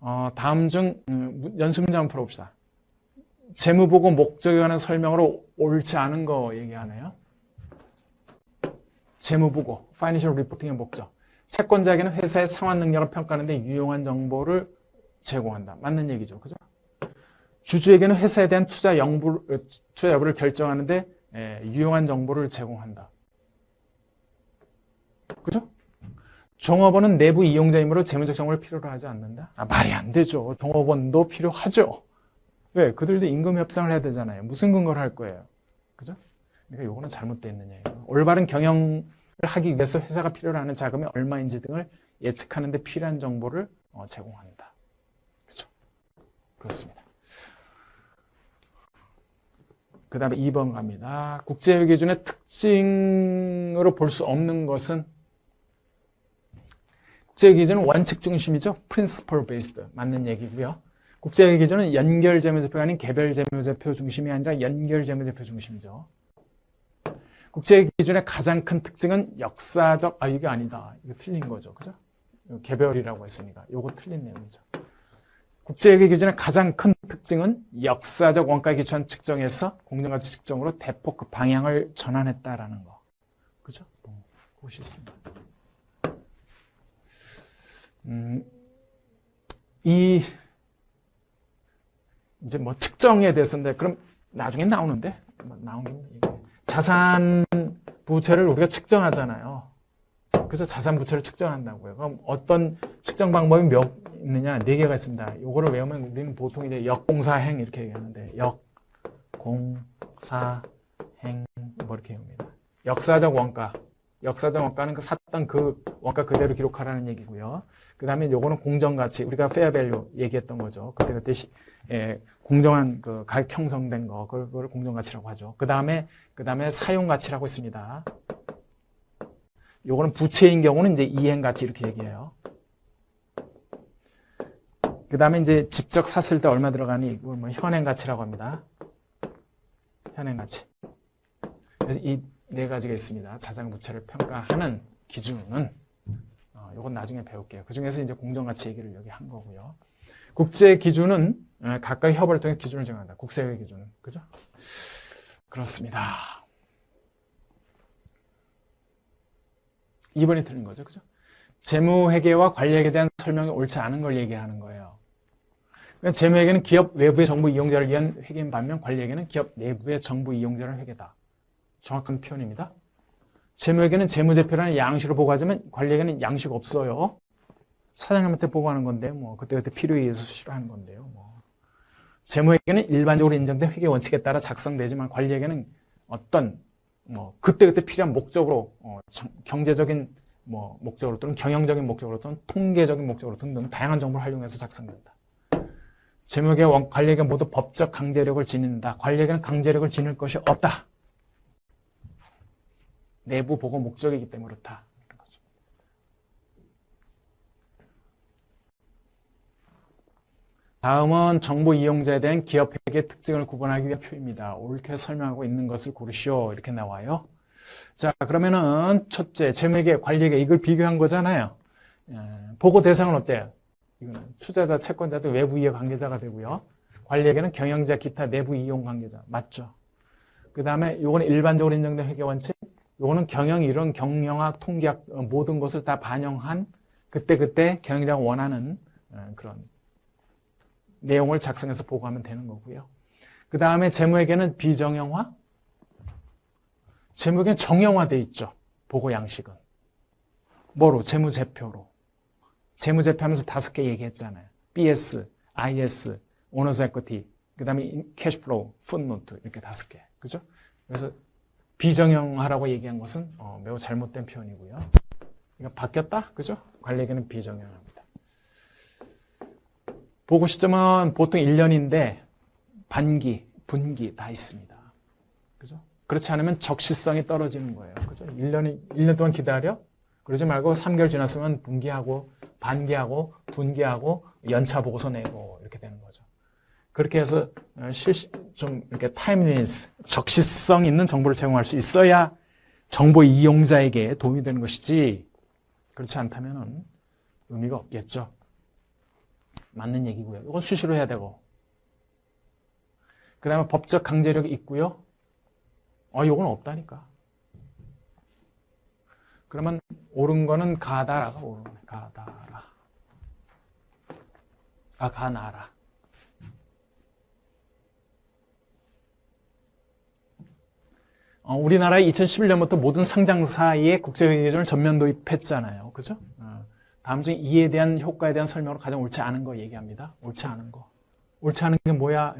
어, 다음 중 음, 연습 문제 한번 풀어봅시다. 재무 보고 목적에 관한 설명으로 옳지 않은 거 얘기하네요. 재무 보고, 파이낸셜 리포팅의 목적. 채권자에게는 회사의 상환 능력을 평가하는데 유용한 정보를 제공한다. 맞는 얘기죠. 그죠? 주주에게는 회사에 대한 투자 여부, 투자 여부를 결정하는데 예, 유용한 정보를 제공한다. 그죠? 종업원은 내부 이용자이므로 재무적 정보를 필요로 하지 않는다? 아, 말이 안 되죠. 종업원도 필요하죠. 왜? 그들도 임금 협상을 해야 되잖아요. 무슨 근거를 할 거예요? 그죠? 그러니까 요거는 얘기예요. 올바른 경영을 하기 위해서 회사가 필요로 하는 자금이 얼마인지 등을 예측하는 데 필요한 정보를 어, 제공한다. 그죠? 그렇습니다. 그 다음에 2번 갑니다. 국제회계 기준의 특징으로 볼 수 없는 것은 국제회계 기준은 원칙 중심이죠. principle 맞는 얘기고요. 국제회계 기준은 연결 재무제표가 아닌 개별 재무제표 중심이 아니라 연결 재무제표 중심이죠. 국제회계 기준의 가장 큰 특징은 역사적 아 이게 아니다. 이거 틀린 거죠. 그죠? 개별이라고 했으니까 이거 틀린 내용이죠. 국제회계 기준의 가장 큰 특징은 역사적 원가 기준 측정에서 공정가치 측정으로 대폭 그 방향을 전환했다라는 거. 그죠? 어, 그것이 있습니다. 음, 이 이제 뭐 측정에 대해서인데 그럼 나중에 나오는데 뭐 자산 부채를 우리가 측정하잖아요. 그래서 자산 부채를 측정한다고요. 그럼 어떤 측정 방법이 몇 있느냐? 네 개가 있습니다. 이거를 외우면 우리는 보통 이제 역공사행 이렇게 얘기하는데 역공사행 뭐 이렇게 외웁니다. 역사적 원가. 역사적 원가는 그 샀던 그 원가 그대로 기록하라는 얘기고요. 그 다음에 요거는 공정가치. 우리가 페어밸류 얘기했던 거죠. 그때그때 시, 예, 공정한 그 가격 형성된 거. 그걸, 그걸 공정가치라고 하죠. 그 다음에, 그 다음에 사용가치라고 있습니다. 요거는 부채인 경우는 이제 이행가치 이렇게 얘기해요. 그 다음에 이제 직접 샀을 때 얼마 들어가니 이걸 뭐 현행가치라고 합니다. 현행가치. 그래서 이 네 가지가 있습니다. 자산 부채를 평가하는 기준은 어, 요건 나중에 배울게요. 그 중에서 이제 공정가치 얘기를 여기 한 거고요. 국제 기준은 어, 각각 협업을 통해 기준을 정한다. 국제의 기준은 그죠? 그렇습니다. 2번이 틀린 거죠. 그죠? 재무회계와 관리회계에 대한 설명이 옳지 않은 걸 얘기하는 거예요. 그러니까 재무회계는 기업 외부의 정부 이용자를 위한 회계인 반면 관리회계는 기업 내부의 정부 이용자를 회계다. 정확한 표현입니다. 재무회계는 재무제표라는 양식으로 보고하지만 관리회계는 양식 없어요. 사장님한테 보고하는 건데 뭐 그때그때 필요에 의해서 수시로 하는 건데요. 뭐. 재무회계는 일반적으로 인정된 회계 원칙에 따라 작성되지만 관리회계는 어떤 뭐 그때그때 필요한 목적으로 어, 경제적인 뭐 목적으로 또는 경영적인 목적으로 또는 통계적인 목적으로 등등 다양한 정보를 활용해서 작성된다. 재무계 관리에게 모두 법적 강제력을 지닌다. 관리에게는 강제력을 지닐 것이 없다. 내부 보고 목적이기 때문에 그렇다. 다음은 정보 이용자에 대한 기업 회계 특징을 구분하기 위한 표입니다. 옳게 설명하고 있는 것을 고르시오. 이렇게 나와요. 자, 그러면은 첫째, 재무회계, 관리회계 이걸 비교한 거잖아요. 예, 보고 대상은 어때요? 이거는 투자자, 채권자도 외부 이해 관계자가 되고요. 관리회계는 경영자, 기타 내부 이용 관계자. 맞죠? 그 다음에 요거는 일반적으로 인정된 회계 원칙. 요거는 경영 이론, 경영학, 통계학 어, 모든 것을 다 반영한 그때그때 경영자가 원하는 어, 그런 내용을 작성해서 보고하면 되는 거고요. 그 다음에 재무회계는 비정형화, 재무회계는 정형화돼 있죠. 보고 양식은. 뭐로? 재무제표로. 재무제표 하면서 다섯 개 얘기했잖아요. BS, IS, 오너스 에쿼티, 그 다음에 캐시플로우, 풋노트 이렇게 다섯 개. 그죠? 그래서 비정형화라고 얘기한 것은 어, 매우 잘못된 표현이고요. 이거 바뀌었다? 그죠? 관리계는 비정형화입니다. 보고 시점은 보통 1년인데 반기, 분기 다 있습니다. 그죠? 그렇지 않으면 적시성이 떨어지는 거예요. 그죠? 1년이 1년 동안 기다려? 그러지 말고 3개월 지났으면 분기하고 반기하고 분기하고 연차 보고서 내고 이렇게 되는 거죠. 그렇게 해서 실시 좀 이렇게 타임리니스 적시성 있는 정보를 제공할 수 있어야 정보 이용자에게 도움이 되는 것이지 그렇지 않다면 의미가 없겠죠. 맞는 얘기고요. 이건 수시로 해야 되고. 그 다음에 법적 강제력이 있고요. 어, 이건 없다니까. 그러면 옳은 거는 가다라가 옳은 거네. 가다라. 아, 가나라. 우리나라에 2011년부터 모든 상장사의 국제회계 기준을 전면 도입했잖아요. 그죠? 어, 다음 중에 이에 대한 효과에 대한 설명으로 가장 옳지 않은 거 얘기합니다. 옳지 않은 거. 옳지 않은 게 뭐야?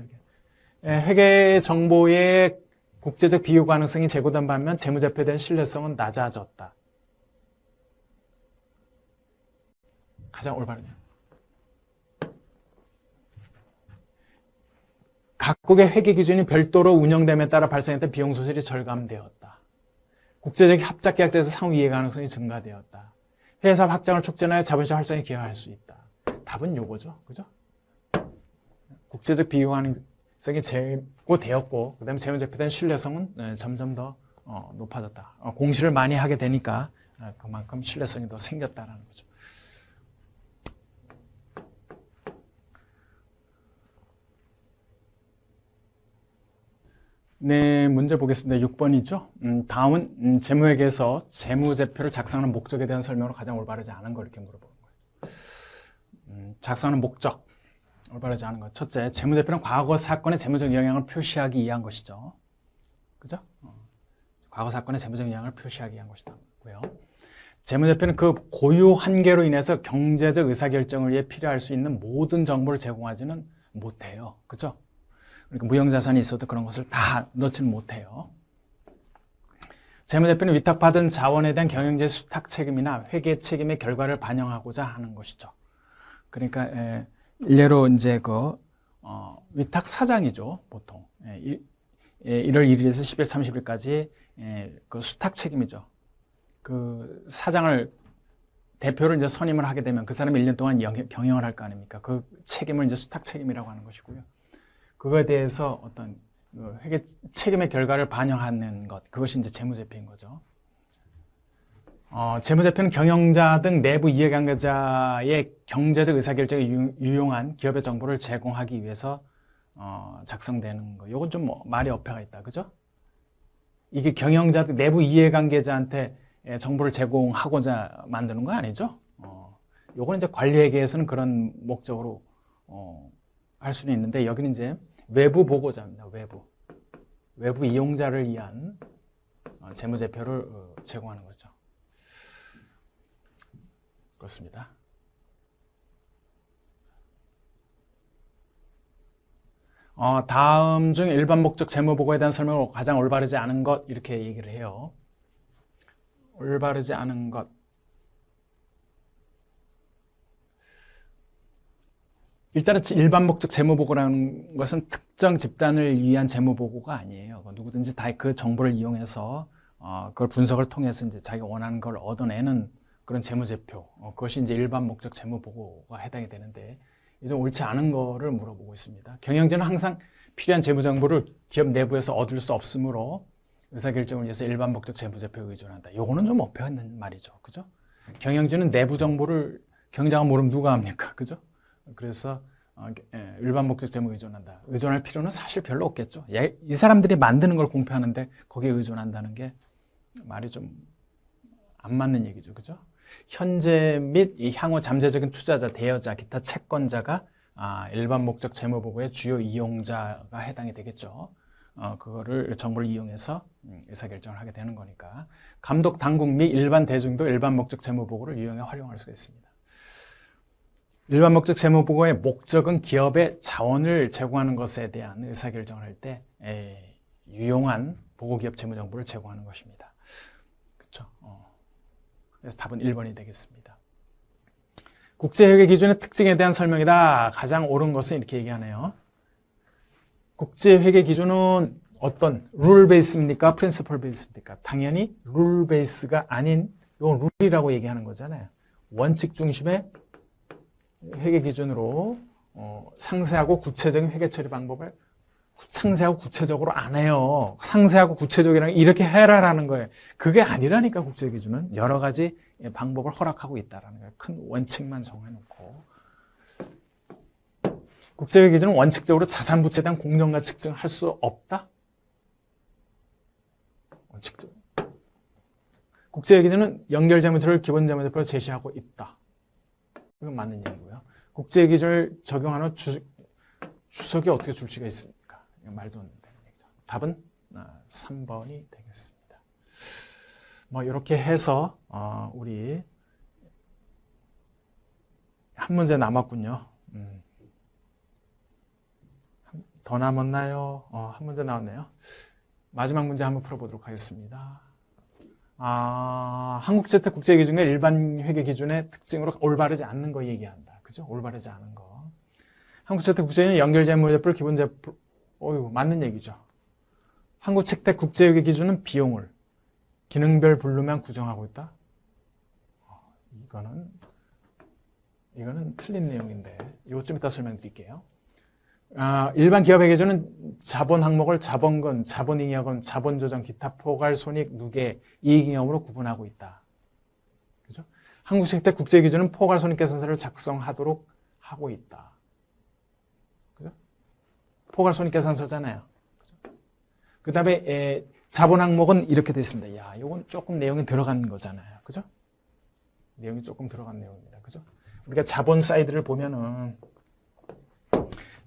예, 회계 정보의 국제적 비교 가능성이 제고된 반면 재무제표에 대한 신뢰성은 낮아졌다. 가장 올바른. 각국의 회계 기준이 별도로 운영됨에 따라 발생했던 비용 소실이 절감되었다. 국제적 합작 계약에서 상호 이해 가능성이 증가되었다. 회사 확장을 촉진하여 자본시장 활성에 기여할 수 있다. 답은 요거죠. 그죠? 국제적 비교 가능성이 제고되었고, 그 다음에 재무제표에 신뢰성은 네, 점점 더 어, 높아졌다. 어, 공시를 많이 하게 되니까 어, 그만큼 신뢰성이 더 생겼다라는 거죠. 네, 문제 보겠습니다. 6번이죠. 음, 다음은 음, 재무회계에서 재무제표를 작성하는 목적에 대한 설명으로 가장 올바르지 않은 걸 이렇게 물어보는 거예요. 음, 작성하는 목적, 올바르지 않은 것. 첫째, 재무제표는 과거 사건의 재무적 영향을 표시하기 위한 것이죠. 그죠? 어, 과거 사건의 재무적 영향을 표시하기 위한 것이다. 재무제표는 그 고유 한계로 인해서 경제적 의사결정을 위해 필요할 수 있는 모든 정보를 제공하지는 못해요. 그죠? 그러니까 무형자산이 있어도 그런 것을 다 넣지는 못해요. 재무대표는 위탁받은 자원에 대한 경영제 수탁 책임이나 회계 책임의 결과를 반영하고자 하는 것이죠. 그러니까 에, 일례로 이제 그 어, 위탁 사장이죠, 보통. 에, 이, 에, 1월 1일에서 10일 30일까지 에, 그 수탁 책임이죠. 그 사장을 대표를 이제 선임을 하게 되면 그 사람이 1년 동안 영, 경영을 할 거 아닙니까? 그 책임을 이제 수탁 책임이라고 하는 것이고요. 그거에 대해서 어떤 그 회계 책임의 결과를 반영하는 것, 그것이 이제 재무제표인 거죠. 어, 재무제표는 경영자 등 내부 이해관계자의 경제적 의사결정에 유, 유용한 기업의 정보를 제공하기 위해서 어, 작성되는 거. 이건 좀 뭐, 말이 어폐가 있다, 그죠? 이게 경영자 등 내부 이해관계자한테 예, 정보를 제공하고자 만드는 거 아니죠? 어, 요거는 이제 관리회계에서는 그런 목적으로 어, 할 수는 있는데 여기는 이제 외부 보고자입니다. 외부. 외부 이용자를 위한 어, 재무제표를 어, 제공하는 거죠. 그렇습니다. 어, 다음 중 일반 목적 재무 보고에 대한 설명을 가장 올바르지 않은 것 이렇게 얘기를 해요. 올바르지 않은 것. 일단은 일반 목적 재무 보고라는 것은 특정 집단을 위한 재무 보고가 아니에요. 누구든지 다 그 정보를 이용해서 어, 그걸 분석을 통해서 이제 자기가 원하는 걸 얻어내는 그런 재무제표. 어, 그것이 이제 일반 목적 재무 보고가 해당이 되는데 이제 옳지 않은 거를 물어보고 있습니다. 경영진은 항상 필요한 재무 정보를 기업 내부에서 얻을 수 없으므로 의사결정을 위해서 일반 목적 재무제표에 의존한다. 요거는 좀 어폐가 있는 말이죠. 그죠? 경영진은 내부 정보를 경장은 모르면 누가 합니까? 그죠? 그래서 어, 예, 일반 목적 재무에 의존한다. 의존할 필요는 사실 별로 없겠죠. 예, 이 사람들이 만드는 걸 공표하는데 거기에 의존한다는 게 말이 좀 안 맞는 얘기죠. 그죠? 현재 및 이 향후 잠재적인 투자자, 대여자, 기타 채권자가 아, 일반 목적 재무 보고의 주요 이용자가 해당이 되겠죠. 어, 그거를 정보를 이용해서 음, 의사결정을 하게 되는 거니까 감독 당국 및 일반 대중도 일반 목적 재무 보고를 이용해 활용할 수가 있습니다. 일반 목적 재무 보고의 목적은 기업의 자원을 제공하는 것에 대한 의사결정을 할 때 유용한 보고 기업 재무 정보를 제공하는 것입니다. 그렇죠? 어. 그래서 답은 1번이 되겠습니다. 국제회계 기준의 특징에 대한 설명이다. 가장 옳은 것은 이렇게 얘기하네요. 국제회계 기준은 어떤 룰 베이스입니까? 프린시플 베이스입니까? 당연히 룰 베이스가 아닌 이건 룰이라고 얘기하는 거잖아요. 원칙 중심의 회계 기준으로 어, 상세하고 구체적인 회계 처리 방법을 상세하고 구체적으로 안 해요. 상세하고 구체적이라는 게 이렇게 해라라는 거예요. 그게 아니라니까 국제 기준은 여러 가지 방법을 허락하고 있다라는 거예요. 큰 원칙만 정해놓고 국제회계 기준은 원칙적으로 자산 부채에 대한 공정가 측정을 할수 없다? 원칙적으로. 국제회계 기준은 연결 재무제를 기본 재무제표로 제시하고 있다. 이건 맞는 얘기고요. 국제회계 기준을 적용하는 주, 주석이 어떻게 줄 수가 있습니까? 말도 안 되는 얘기죠. 답은 아, 3번이 되겠습니다. 뭐 이렇게 해서 어, 우리 한 문제 남았군요. 음. 한- 더 남았나요? 어, 한 문제 나왔네요. 마지막 문제 한번 풀어보도록 하겠습니다. 아, 한국재택 국제기준의 일반 회계 기준의 특징으로 올바르지 않는 거 얘기한다. 그죠? 올바르지 않은 거. 한국재택 국제기준 연결재무제표 기본제표, 어유 맞는 얘기죠. 한국채택 국제회계 기준은 비용을 기능별 분류만 구정하고 있다. 어, 이거는 이거는 틀린 내용인데 이거 좀 이따 설명드릴게요. 아, 일반 기준은 자본 항목을 자본금, 자본잉여금, 자본조정, 기타 포괄, 손익, 누계, 이익잉여금으로 구분하고 있다. 그죠? 한국채택 국제 기준은 포괄 손익 계산서를 작성하도록 하고 있다. 그죠? 포괄 손익 계산서잖아요. 그 다음에 자본 항목은 이렇게 되어 있습니다. 야, 이건 조금 내용이 들어간 거잖아요. 그죠? 내용이 조금 들어간 내용입니다. 그죠? 우리가 자본 사이드를 보면은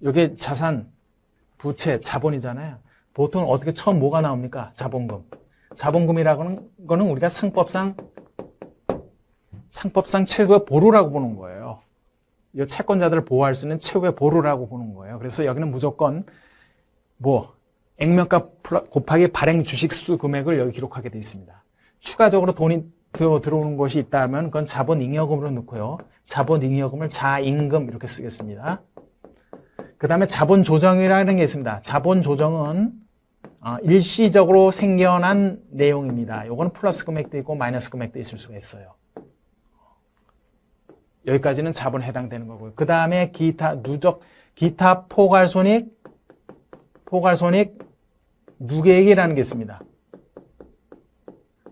이게 자산, 부채, 자본이잖아요. 보통 어떻게 처음 뭐가 나옵니까? 자본금. 자본금이라는 거는 우리가 상법상 상법상 최고의 보루라고 보는 거예요. 이 채권자들을 보호할 수 있는 최고의 보루라고 보는 거예요. 그래서 여기는 무조건 뭐 액면가 곱하기 발행 주식수 금액을 여기 기록하게 되어 있습니다. 추가적으로 돈이 들어, 들어오는 것이 있다면 그건 자본 잉여금으로 넣고요. 자본 잉여금을 자임금 이렇게 쓰겠습니다. 그 다음에 자본 조정이라는 게 있습니다. 자본 조정은 어, 일시적으로 생겨난 내용입니다. 요거는 플러스 금액도 있고 마이너스 금액도 있을 수가 있어요. 여기까지는 자본 해당되는 거고요. 그 다음에 기타 누적 기타 포괄 손익 포괄 손익 누계액이라는 게 있습니다.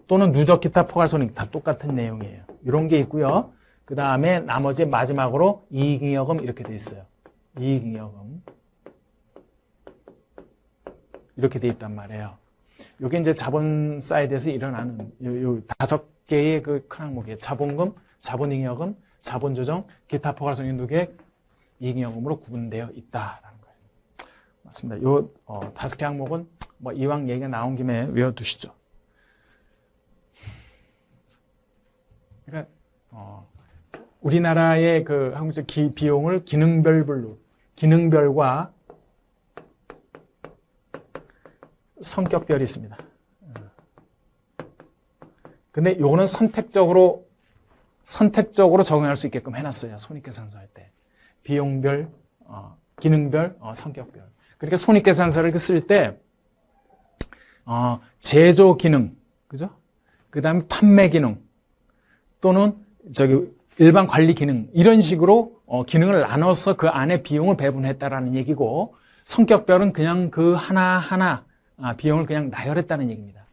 또는 누적 기타 포괄 손익 다 똑같은 내용이에요. 이런 게 있고요. 그 다음에 나머지 마지막으로 이익잉여금 이렇게 돼 있어요. 이익잉여금 이렇게 돼 있단 말이에요. 이게 이제 자본 사이드에서 일어나는 요, 요 다섯 개의 그 큰 항목이에요. 자본금, 자본잉여금, 자본조정, 기타 포괄 손익 누계액, 이익잉여금으로 구분되어 있다라는 거예요. 맞습니다. 요 어, 다섯 개 항목은 뭐 이왕 얘기가 나온 김에 외워두시죠. 그러니까 어, 우리나라의 그 한국적 기, 비용을 기능별별로 기능별과 성격별이 있습니다. 근데 요거는 선택적으로 선택적으로 적용할 수 있게끔 해놨어요. 손익계산서 할 때. 비용별, 어, 기능별, 어, 성격별. 그러니까 손익계산서를 쓸 때, 어, 제조 기능, 그죠? 그 다음에 판매 기능, 또는 저기 일반 관리 기능, 이런 식으로 어, 기능을 나눠서 그 안에 비용을 배분했다라는 얘기고, 성격별은 그냥 그 하나하나 아, 비용을 그냥 나열했다는 얘기입니다.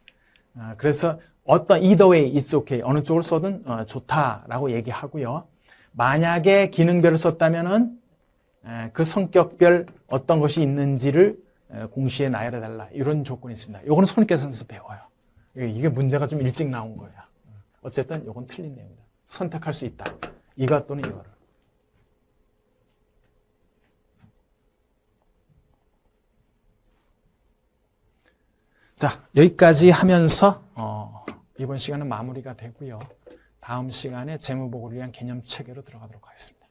아, 그래서 어떤 either way, it's okay. 어느 쪽을 써든 어, 좋다라고 얘기하고요. 만약에 기능별을 썼다면은 에, 그 성격별 어떤 것이 있는지를 에, 공시에 나열해 달라. 이런 조건이 있습니다. 요거는 손익계산서 배워요. 이게- 이게 문제가 좀 일찍 나온 거예요. 어쨌든 요건 틀린 내용입니다. 선택할 수 있다. 이것 또는 이거를. 자, 여기까지 하면서 어, 이번 시간은 마무리가 되고요. 다음 시간에 재무보고를 위한 개념 체계로 들어가도록 하겠습니다.